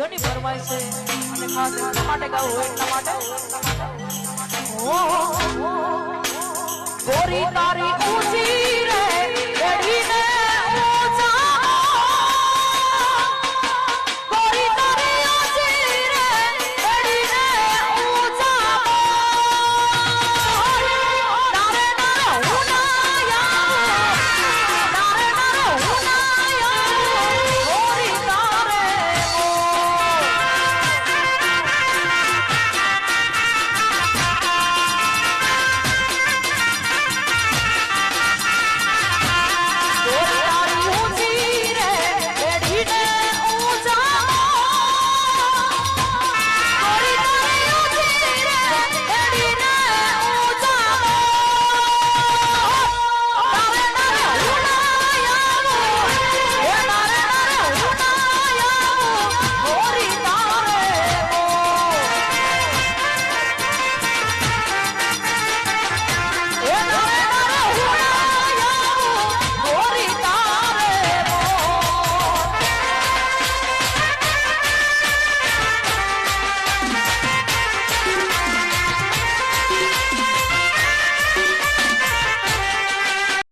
ભાઈઓની ફરમાઈ છે. અને ખાસ એટલા માટે ગાવું હોય એટલા માટે. ઓ, ગોરી તારી